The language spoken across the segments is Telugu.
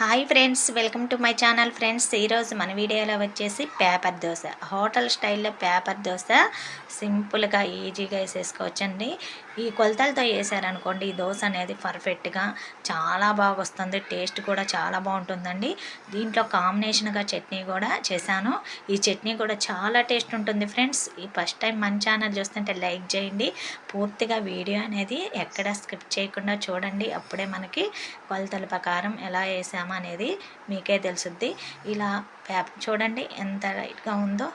Hi friends welcome to my channel friends. ఈరోజు మన వీడియోలో వచ్చేసి పేపర్ దోశ. హోటల్ స్టైల్లో పేపర్ దోశ సింపుల్గా ఈజీగా వేసేసుకోవచ్చండి. ఈ కొలతలతో వేసారనుకోండి ఈ దోశ అనేది పర్ఫెక్ట్గా చాలా బాగా వస్తుంది టేస్ట్ కూడా చాలా బాగుంటుందండి. దీంట్లో కాంబినేషన్గా చట్నీ కూడా చేశాను. ఈ చట్నీ కూడా చాలా టేస్ట్ ఉంటుంది ఫ్రెండ్స్. ఈ ఫస్ట్ టైం మన ఛానల్ చూస్తుంటే లైక్ చేయండి. పూర్తిగా వీడియో అనేది ఎక్కడ స్కిప్ చేయకుండా చూడండి. అప్పుడే మనకి కొలతల ప్రకారం ఎలా వేసాము అనేది మీకే తెలుసుద్ది. ఇలా పేపర్ చూడండి ఎంత రైట్గా ఉందో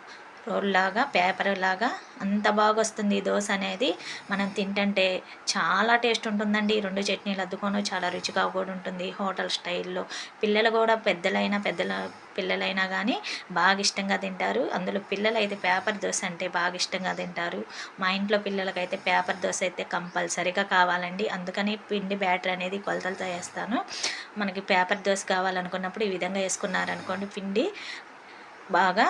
రోల్ లాగా పేపర్ లాగా అంత బాగా వస్తుంది ఈ దోశ అనేది. మనం తింటుంటే చాలా టేస్ట్ ఉంటుందండి. ఈ రెండు చట్నీలు అద్దుకొని చాలా రుచిగా కూడా ఉంటుంది హోటల్ స్టైల్లో. పిల్లలు కూడా పెద్దలైనా పెద్దల పిల్లలైనా కానీ బాగా ఇష్టంగా తింటారు. అందులో పిల్లలు అయితే పేపర్ దోశ అంటే బాగా ఇష్టంగా తింటారు. మా ఇంట్లో పిల్లలకైతే పేపర్ దోశ అయితే కంపల్సరీగా కావాలండి. అందుకని పిండి బ్యాటర్ అనేది కొలతలతో వేస్తాను. మనకి పేపర్ దోశ కావాలనుకున్నప్పుడు ఈ విధంగా వేసుకున్నారనుకోండి పిండి బాగా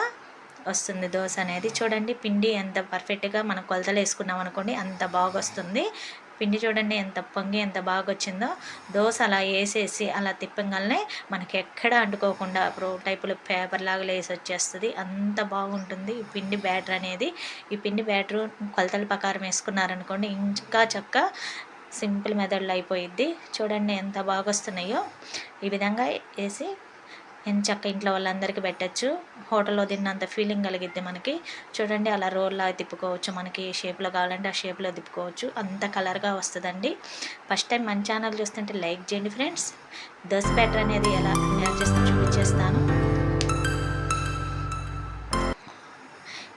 వస్తుంది. దోశ అనేది చూడండి పిండి ఎంత పర్ఫెక్ట్గా మనం కొలతలు వేసుకున్నాం అనుకోండి అంత బాగా వస్తుంది పిండి చూడండి ఎంత పొంగి ఎంత బాగా వచ్చిందో దోశ అలా వేసేసి అలా తిప్పగానే మనకి ఎక్కడ అంటుకోకుండా ప్రో టైపులో పేపర్ లాగా వేసి వచ్చేస్తుంది. అంత బాగుంటుంది. ఈ పిండి బ్యాటర్ అనేది. ఈ పిండి బ్యాటర్ కొలతల ప్రకారం వేసుకున్నారనుకోండి ఇంకా చక్క సింపుల్ మెథడ్లో అయిపోయిద్ది. చూడండి ఎంత బాగా వస్తున్నాయో ఈ విధంగా వేసి చక్క ఇంట్లో వాళ్ళందరికీ పెట్టచ్చు. హోటల్లో తిన్నంత ఫీలింగ్ కలిగిద్ది మనకి. చూడండి అలా రోల్లా తిప్పుకోవచ్చు. మనకి ఏ షేప్లో కావాలంటే ఆ షేప్లో తిప్పుకోవచ్చు. అంత కలర్గా వస్తుందండి. ఫస్ట్ టైం మన ఛానల్ చూస్తుంటే లైక్ చేయండి ఫ్రెండ్స్. దస్ బ్యాటర్ అనేది ఎలా తయారు చేస్తే చూపించేస్తాను.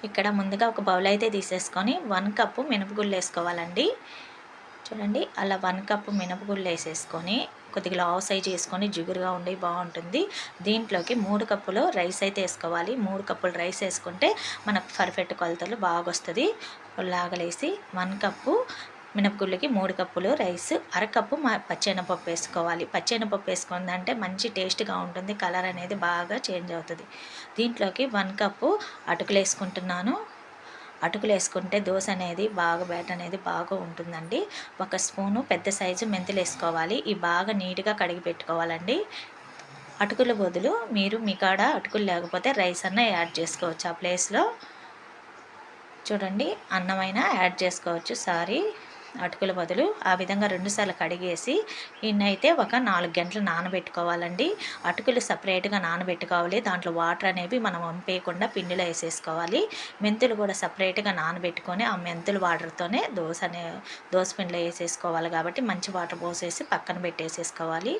ఇక్కడ ముందుగా ఒక బౌల్ అయితే తీసేసుకొని వన్ కప్పు మినపగుళ్ళు వేసుకోవాలండి. చూడండి. అలా వన్ కప్పు మినపగుళ్ళు వేసేసుకొని కొద్దిగా లావ్ సైజ్ వేసుకొని జిగురుగా ఉండి బాగుంటుంది. దీంట్లోకి మూడు కప్పులు రైస్ అయితే వేసుకోవాలి. మూడు కప్పులు రైస్ వేసుకుంటే మనకు పర్ఫెక్ట్ కొలతలు బాగా వస్తుంది లాగలేసి వన్ కప్పు మినపగుళ్ళకి మూడు కప్పులు రైస్ అరకప్పు మా పచ్చెనపప్పు వేసుకోవాలి. పచ్చెనపప్పు వేసుకుందంటే మంచి టేస్ట్గా ఉంటుంది. కలర్ అనేది బాగా చేంజ్ అవుతుంది. దీంట్లోకి వన్ కప్పు అటుకులు వేసుకుంటున్నాను. అటుకులు వేసుకుంటే దోశ అనేది బాగా బ్యాట్ అనేది బాగా ఉంటుందండి. ఒక స్పూను పెద్ద సైజు మెంతులు వేసుకోవాలి. ఇవి బాగా నీట్గా కడిగి పెట్టుకోవాలండి. అటుకుల బదులు మీరు మీ కాడ అటుకులు లేకపోతే రైస్ అన్న యాడ్ చేసుకోవచ్చు. ఆ ప్లేస్లో చూడండి అన్నమైనా యాడ్ చేసుకోవచ్చు. సారీ అటుకుల బదులు ఆ విధంగా రెండుసార్లు కడిగేసి ఇన్నైతే ఒక నాలుగు గంటలు నానబెట్టుకోవాలండి. అటుకులు సపరేట్గా నానబెట్టుకోవాలి. దాంట్లో వాటర్ అనేవి మనం వంపేయకుండా పిండిలో వేసేసుకోవాలి. మెంతులు కూడా సపరేట్గా నానబెట్టుకొని ఆ మెంతులు వాటర్తోనే దోశ అనే దోశ పిండిలో వేసేసుకోవాలి కాబట్టి మంచి వాటర్ పోసేసి పక్కన పెట్టేసేసుకోవాలి.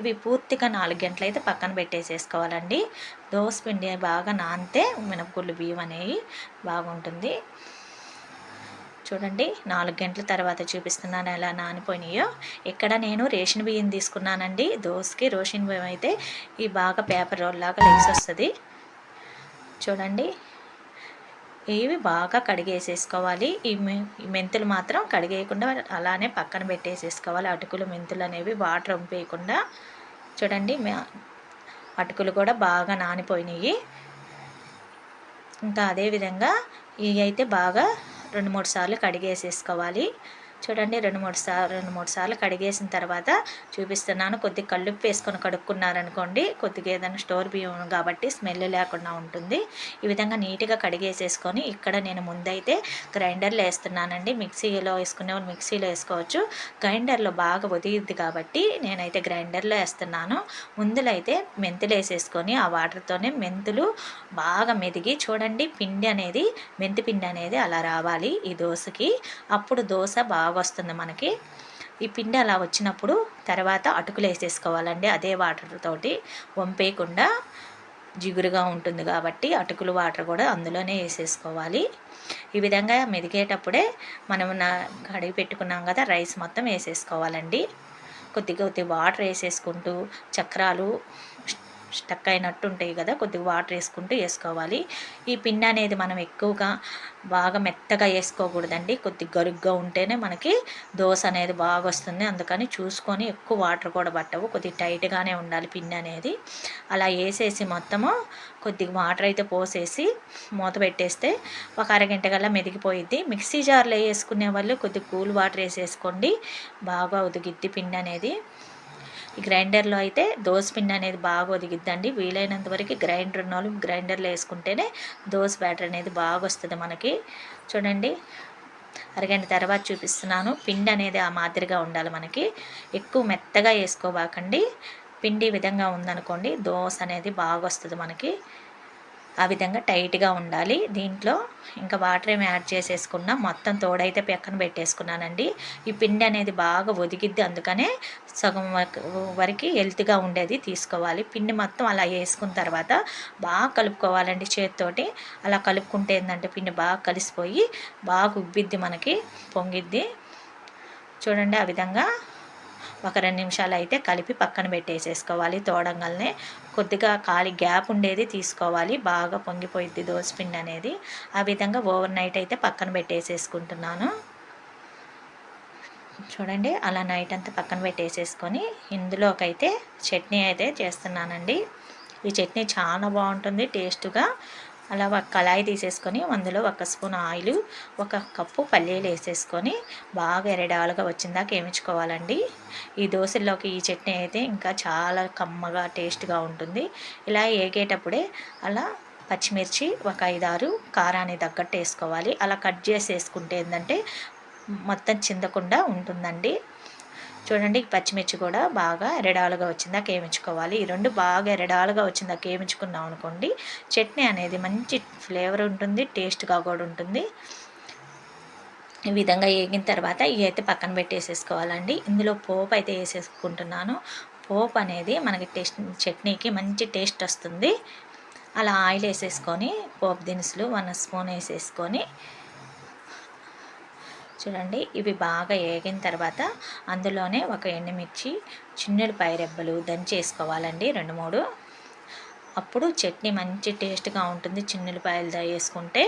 ఇవి పూర్తిగా నాలుగు గంటలు అయితే పక్కన పెట్టేసేసుకోవాలండి. దోశ పిండి బాగా నానితే మినపగుళ్ళు బియ్యం అనేవి బాగుంటుంది. చూడండి. నాలుగు గంటల తర్వాత చూపిస్తున్నాను ఎలా నానిపోయినాయో. ఇక్కడ నేను రేషన్ బియ్యం తీసుకున్నానండి. దోశకి రోషన్ బియ్యం అయితే ఈ బాగా పేపర్ రోల్ లాగా లేచి వస్తుంది. చూడండి. ఇవి బాగా కడిగేసేసుకోవాలి. ఈ మెంతులు మాత్రం కడిగేయకుండా అలానే పక్కన పెట్టేసేసుకోవాలి. అటుకులు మెంతులు అనేవి వాటర్ వంపేయకుండా చూడండి. అటుకులు కూడా బాగా నానిపోయినాయి. ఇంకా అదేవిధంగా ఇవి అయితే బాగా రెండు మూడు సార్లు కడిగేసేసుకోవాలి. చూడండి రెండు మూడు సార్లు రెండు మూడు సార్లు కడిగేసిన తర్వాత చూపిస్తున్నాను. కొద్ది కళ్ళుప్పు వేసుకొని కడుక్కున్నారనుకోండి కొద్దిగా ఏదైనా స్టోర్ బియ్యం కాబట్టి స్మెల్ లేకుండా ఉంటుంది. ఈ విధంగా నీట్గా కడిగేసేసుకొని ఇక్కడ నేను ముందైతే గ్రైండర్లో వేస్తున్నానండి. మిక్సీలో వేసుకునే మిక్సీలో వేసుకోవచ్చు. గ్రైండర్లో బాగా వదిలిద్ది కాబట్టి నేనైతే గ్రైండర్లో వేస్తున్నాను. ముందులో అయితే మెంతులు వేసేసుకొని ఆ వాటర్తోనే మెంతులు బాగా మెదిగి చూడండి పిండి అనేది మెంతి పిండి అనేది అలా రావాలి ఈ దోశకి. అప్పుడు దోశ బాగా బాగా వస్తుంది మనకి. ఈ పిండి అలా వచ్చినప్పుడు తర్వాత అటుకులు వేసేసుకోవాలండి. అదే వాటర్ తోటి వంపేయకుండా జిగురుగా ఉంటుంది కాబట్టి అటుకులు వాటర్ కూడా అందులోనే వేసేసుకోవాలి. ఈ విధంగా మెదిగేటప్పుడే మనం నా కడిగి పెట్టుకున్నాం కదా రైస్ మొత్తం వేసేసుకోవాలండి. కొద్ది కొద్ది వాటర్ వేసేసుకుంటూ చక్రాలు స్టక్ అయినట్టు ఉంటాయి కదా కొద్దిగా వాటర్ వేసుకుంటూ వేసుకోవాలి. ఈ పిండి అనేది మనం ఎక్కువగా బాగా మెత్తగా వేసుకోకూడదండి. కొద్ది గరుగ్గా ఉంటేనే మనకి దోశ అనేది బాగా వస్తుంది. అందుకని చూసుకొని ఎక్కువ వాటర్ కూడా పట్టవు. కొద్దిగా టైట్గానే ఉండాలి పిండి అనేది. అలా వేసేసి మొత్తము కొద్దిగా వాటర్ అయితే పోసేసి మూత పెట్టేస్తే ఒక అరగంట కల్లా మెదిగిపోయిద్ది. మిక్సీ జార్లో వేసుకునే వాళ్ళు కొద్దిగా కూల్ వాటర్ వేసేసుకోండి. బాగా ఉదిగిద్ది పిండి అనేది. ఈ గ్రైండర్లో అయితే పిండి అనేది బాగా ఒదిగిద్దండి. వీలైనంత వరకు గ్రైండర్ ఉన్న వాళ్ళు గ్రైండర్లో వేసుకుంటేనే దోశ బ్యాటర్ అనేది బాగా వస్తుంది మనకి. చూడండి అరగంట తర్వాత చూపిస్తున్నాను. పిండి అనేది ఆ మాదిరిగా ఉండాలి మనకి. ఎక్కువ మెత్తగా వేసుకోబాకండి. పిండి విధంగా ఉందనుకోండి దోశ అనేది బాగా వస్తుంది మనకి. ఆ విధంగా టైట్గా ఉండాలి. దీంట్లో ఇంకా వాటర్ ఏమి యాడ్ చేసేసుకున్నా మొత్తం తోడైతే పక్కన పెట్టేసుకున్నానండి. ఈ పిండి అనేది బాగా ఒదిగిద్ది. అందుకనే సగం వరకు హెల్త్గా ఉండేది తీసుకోవాలి. పిండి మొత్తం అలా వేసుకున్న తర్వాత బాగా కలుపుకోవాలండి చేతితోటి. అలా కలుపుకుంటే ఏంటంటే పిండి బాగా కలిసిపోయి బాగా ఉబ్బిద్ది మనకి పొంగిద్ది. చూడండి ఆ విధంగా ఒక రెండు నిమిషాలు అయితే కలిపి పక్కన పెట్టేసేసుకోవాలి. తోడంగల్నే కొద్దిగా ఖాళీ గ్యాప్ ఉండేది తీసుకోవాలి. బాగా పొంగిపోయిద్ది దోసపిండి అనేది. ఆ విధంగా ఓవర్ నైట్ అయితే పక్కన పెట్టేసేసుకుంటున్నాను. చూడండి అలా నైట్ అంతా పక్కన పెట్టేసేసుకొని ఇందులోకైతే చట్నీ అయితే చేస్తున్నానండి. ఈ చట్నీ చాలా బాగుంటుంది టేస్ట్గా. అలా ఒక కళాయి తీసేసుకొని అందులో ఒక స్పూన్ ఆయిల్ ఒక కప్పు పల్లీలు వేసేసుకొని బాగా ఎరడాలుగా వచ్చిందాక ఏమించుకోవాలండి. ఈ దోశల్లోకి ఈ చట్నీ అయితే ఇంకా చాలా కమ్మగా టేస్ట్గా ఉంటుంది. ఇలా ఏగేటప్పుడే అలా పచ్చిమిర్చి ఒక ఐదారు కారాన్ని తగ్గట్టు వేసుకోవాలి. అలా కట్ చేసి వేసుకుంటే ఏంటంటే మొత్తం చిందకుండా ఉంటుందండి. చూడండి పచ్చిమిర్చి కూడా బాగా ఎరడాలుగా వచ్చిందాక వేయించుకోవాలి ఈ రెండు బాగా ఎరడాలుగా వచ్చిందాక వేయించుకున్నాం అనుకోండి. చట్నీ అనేది మంచి ఫ్లేవర్ ఉంటుంది టేస్ట్గా కూడా ఉంటుంది. ఈ విధంగా వేగిన తర్వాత ఇవి అయితే పక్కన పెట్టి వేసేసుకోవాలండి ఇందులో పోపు అయితే వేసేసుకుంటున్నాను. పోపు అనేది మనకి టేస్ట్ చట్నీకి మంచి టేస్ట్ వస్తుంది. అలా ఆయిల్ వేసేసుకొని పోపు దినుసులు వన్ స్పూన్ వేసేసుకొని చూడండి. ఇవి బాగా వేగిన తర్వాత అందులోనే ఒక ఎండుమిర్చి చిన్నులపాయ రెబ్బలు దంచేసుకోవాలండి రెండు మూడు. అప్పుడు చట్నీ మంచి టేస్ట్గా ఉంటుంది చిన్నులపాయలు వేసుకుంటే.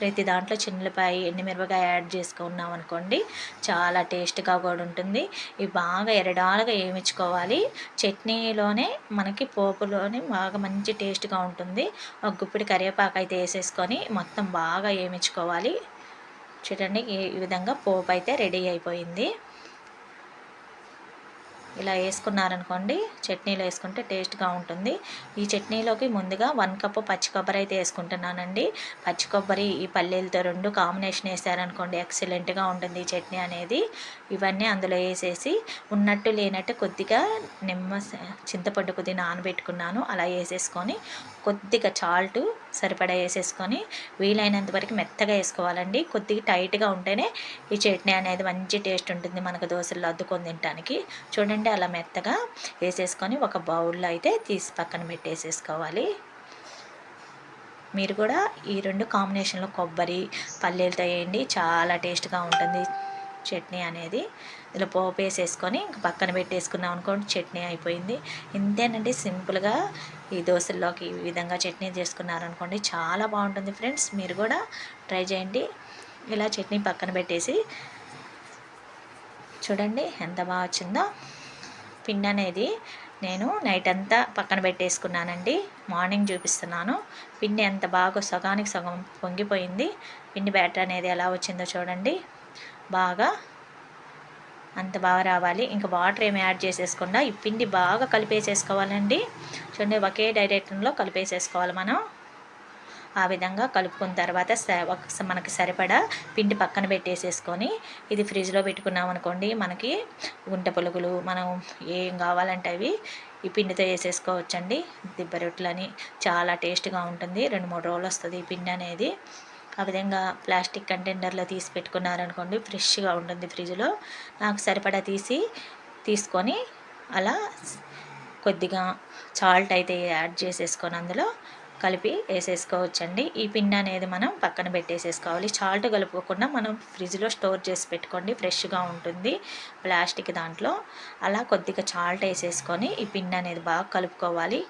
ప్రతి దాంట్లో చిన్నపాయ ఎండుమిరపకాయ యాడ్ చేసుకున్నాం అనుకోండి చాలా టేస్ట్గా కూడా ఉంటుంది. ఇవి బాగా ఎరడాలుగా వేయించుకోవాలి చట్నీలోనే మనకి పోపులోనే బాగా మంచి టేస్ట్గా ఉంటుంది. ఒక గుప్పిడి కరివేపాకు అయితే వేసేసుకొని మొత్తం బాగా వేయించుకోవాలి చూడండి ఈ విధంగా పోపు అయితే రెడీ అయిపోయింది. ఇలా వేసుకున్నారనుకోండి చట్నీలో వేసుకుంటే టేస్ట్గా ఉంటుంది. ఈ చట్నీలోకి ముందుగా వన్ కప్పు పచ్చి కొబ్బరి అయితే వేసుకుంటున్నానండి. పచ్చి కొబ్బరి ఈ పల్లీలతో రెండు కాంబినేషన్ వేసారనుకోండి ఎక్సలెంట్గా ఉంటుంది ఈ చట్నీ అనేది. ఇవన్నీ అందులో వేసేసి ఉన్నట్టు లేనట్టు కొద్దిగా నిమ్మ చింతపండు కొద్దిగా నానబెట్టుకున్నాను. అలా వేసేసుకొని కొద్దిగా చాల్ట్ సరిపడా వేసేసుకొని వీలైనంత వరకు మెత్తగా వేసుకోవాలండి. కొద్దిగా టైట్గా ఉంటేనే ఈ చట్నీ అనేది మంచి టేస్ట్ ఉంటుంది మనకు దోశల్లో అద్దుకొని తినడానికి చూడండి అలా మెత్తగా వేసేసుకొని ఒక బౌల్లో అయితే తీసి పక్కన పెట్టేసేసుకోవాలి. మీరు కూడా ఈ రెండు కాంబినేషన్లో కొబ్బరి పల్లీలతో వేయండి. చాలా టేస్ట్గా ఉంటుంది చట్నీ అనేది. ఇలా పోపు వేసేసుకొని ఇంక పక్కన పెట్టేసుకున్నాం అనుకోండి చట్నీ అయిపోయింది. ఇంతేనండి సింపుల్గా ఈ దోశల్లోకి ఈ విధంగా చట్నీ చేసుకున్నారనుకోండి చాలా బాగుంటుంది ఫ్రెండ్స్. మీరు కూడా ట్రై చేయండి. ఇలా చట్నీ పక్కన పెట్టేసి చూడండి ఎంత బాగా వచ్చిందో. పిండి అనేది నేను నైట్ అంతా పక్కన పెట్టేసుకున్నానండి. మార్నింగ్ చూపిస్తున్నాను. పిండి ఎంత బాగా సగానికి సగం పొంగిపోయింది. పిండి బ్యాటర్ అనేది ఎలా వచ్చిందో చూడండి. బాగా అంత బాగా రావాలి. ఇంకా వాటర్ ఏమి యాడ్ చేసేసుకుండా ఈ పిండి బాగా కలిపేసేసుకోవాలండి. చూడండి ఒకే డైరెక్షన్లో కలిపేసేసుకోవాలి మనం. ఆ విధంగా కలుపుకున్న తర్వాత మనకి సరిపడా పిండి పక్కన పెట్టేసేసుకొని ఇది ఫ్రిడ్జ్లో పెట్టుకున్నాం అనుకోండి మనకి గుంట పులుగులు మనం ఏం కావాలంటే అవి ఈ పిండితో వేసేసుకోవచ్చండి. దిబ్బ రొట్టెలని చాలా టేస్ట్గా ఉంటుంది. రెండు మూడు రోజులు వస్తుంది ఈ పిండి అనేది. ఆ విధంగా ప్లాస్టిక్ కంటైనర్లో తీసి పెట్టుకున్నారనుకోండి ఫ్రెష్గా ఉంటుంది ఫ్రిడ్జ్లో. నాకు సరిపడా తీసి తీసుకొని అలా కొద్దిగా సాల్ట్ అయితే యాడ్ చేసేసుకొని అందులో కలిపి వేసేసుకోవచ్చండి. ఈ పిండి అనేది మనం పక్కన పెట్టేసేసుకోవాలి. సాల్ట్ కలుపుకోకుండా మనం ఫ్రిడ్జ్లో స్టోర్ చేసి పెట్టుకోండి ఫ్రెష్గా ఉంటుంది ప్లాస్టిక్ దాంట్లో. అలా కొద్దిగా సాల్ట్ వేసేసుకొని ఈ పిండి అనేది బాగా కలుపుకోవాలి.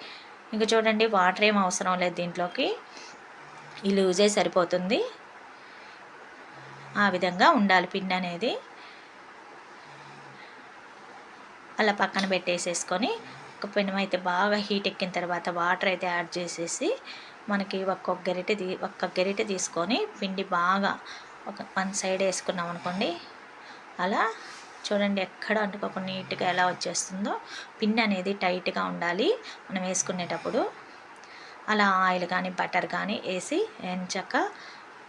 ఇంకా చూడండి వాటర్ ఏం అవసరం లేదు దీంట్లోకి. ఈ లూజే సరిపోతుంది. ఆ విధంగా ఉండాలి పిండి అనేది. అలా పక్కన పెట్టేసేసుకొని ఒక పెనం అయితే బాగా హీట్ ఎక్కిన తర్వాత వాటర్ అయితే యాడ్ చేసేసి మనకి ఒక్కొక్క గరిటె తీ ఒక్క గరిటె తీసుకొని పిండి బాగా ఒక వన్ సైడ్ వేసుకున్నాం అనుకోండి. అలా చూడండి ఎక్కడ అంటుకోకుండా నీట్గా ఎలా వచ్చేస్తుందో. పిన్ అనేది టైట్గా ఉండాలి మనం వేసుకునేటప్పుడు. అలా ఆయిల్ కానీ బటర్ కానీ వేసి ఎంచక్క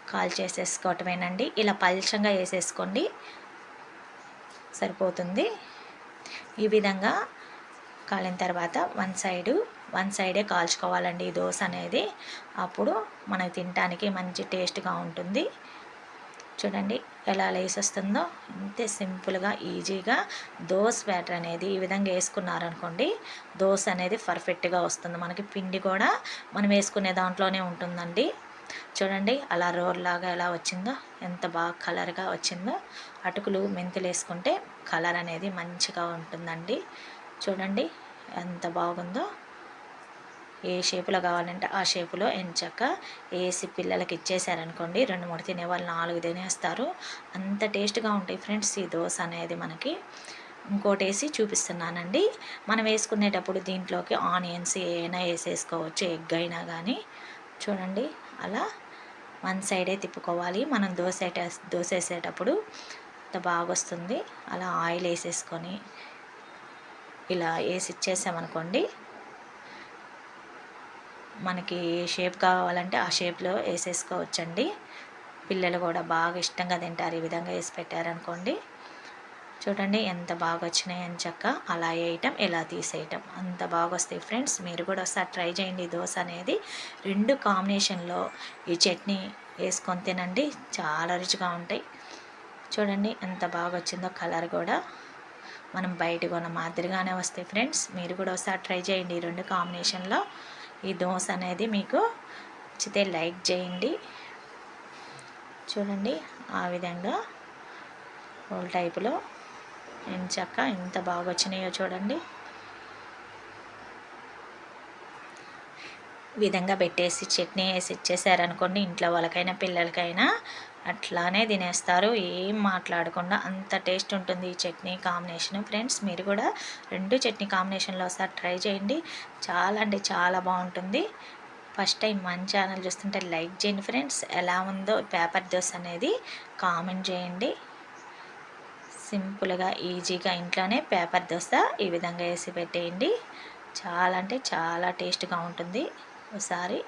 కాల్ చేసేసుకోవటమేనండి. ఇలా పల్చంగా వేసేసుకోండి. సరిపోతుంది. ఈ విధంగా కాలిన తర్వాత వన్ సైడు వన్ సైడే కాల్చుకోవాలండి ఈ దోశ అనేది. అప్పుడు మనకి తినడానికి మంచి టేస్ట్గా ఉంటుంది. చూడండి. ఎలా లేసొస్తుందో వస్తుందో ఇంతే సింపుల్గా ఈజీగా దోస్ బ్యాటర్ అనేది ఈ విధంగా వేసుకున్నారనుకోండి దోశ అనేది పర్ఫెక్ట్గా వస్తుంది. మనకి పిండి కూడా మనం వేసుకునే దాంట్లోనే ఉంటుందండి. చూడండి అలా రోల్ లాగా ఎలా వచ్చిందో ఎంత బాగా కలర్గా వచ్చిందో అటుకులు మెంతులు వేసుకుంటే కలర్ అనేది మంచిగా ఉంటుందండి. చూడండి ఎంత బాగుందో. ఏ షేపులో కావాలంటే ఆ షేపులో ఎంచక్క వేసి పిల్లలకి ఇచ్చేసారనుకోండి రెండు మూడు తినేవాళ్ళు నాలుగు తినేస్తారు. అంత టేస్ట్గా ఉంటాయి ఫ్రెండ్స్ ఈ దోశ అనేది మనకి. ఇంకోటి వేసి చూపిస్తున్నానండి మనం వేసుకునేటప్పుడు దీంట్లోకి ఆనియన్స్ ఏమైనా వేసేసుకోవచ్చు ఎగ్ అయినా కానీ చూడండి అలా వన్ సైడే తిప్పుకోవాలి. మనం దోశ దోశ వేసేటప్పుడు అంత బాగా వస్తుంది అలా ఆయిల్ వేసేసుకొని ఇలా వేసి ఇచ్చేసామనుకోండి మనకి ఏ షేప్ కావాలంటే ఆ షేప్లో వేసేసుకోవచ్చండి. పిల్లలు కూడా బాగా ఇష్టంగా తింటారు ఈ విధంగా వేసి పెట్టారనుకోండి. చూడండి ఎంత బాగా వచ్చినాయి అని చక్క. అలా వేయటం ఇలా తీసేయటం. అంత బాగా వస్తాయి ఫ్రెండ్స్. మీరు కూడా ఒకసారి ట్రై చేయండి దోశ అనేది. రెండు కాంబినేషన్లో ఈ చట్నీ వేసుకొని తినండి. చాలా రుచిగా ఉంటాయి. చూడండి ఎంత బాగా వచ్చిందో కలర్ కూడా. మనం బయట కొన్న మాదిరిగానే వస్తాయి ఫ్రెండ్స్. మీరు కూడా ఒకసారి ట్రై చేయండి ఈ రెండు కాంబినేషన్లో. ఈ దోశ అనేది మీకు నచ్చితే లైక్ చేయండి. చూడండి ఆ విధంగా హోల్ టైపులో ఎంచక్క ఎంత బాగా వచ్చినాయో చూడండి. విధంగా పెట్టేసి చట్నీ వేసి ఇచ్చేసారనుకోండి ఇంట్లో వాళ్ళకైనా పిల్లలకైనా అట్లానే తినేస్తారు. ఏం మాట్లాడకుండా అంత టేస్ట్ ఉంటుంది ఈ చట్నీ కాంబినేషన్. ఫ్రెండ్స్ మీరు కూడా రెండు చట్నీ కాంబినేషన్లో ఒకసారి ట్రై చేయండి. చాలా అంటే చాలా బాగుంటుంది. ఫస్ట్ టైం మన ఛానల్ చూస్తుంటే లైక్ చేయండి ఫ్రెండ్స్. ఎలా ఉందో పేపర్ దోశ అనేది కామెంట్ చేయండి. సింపుల్గా ఈజీగా ఇంట్లోనే పేపర్ దోశ ఈ విధంగా వేసి పెట్టేయండి. చాలా అంటే చాలా టేస్ట్గా ఉంటుంది. ఒకసారి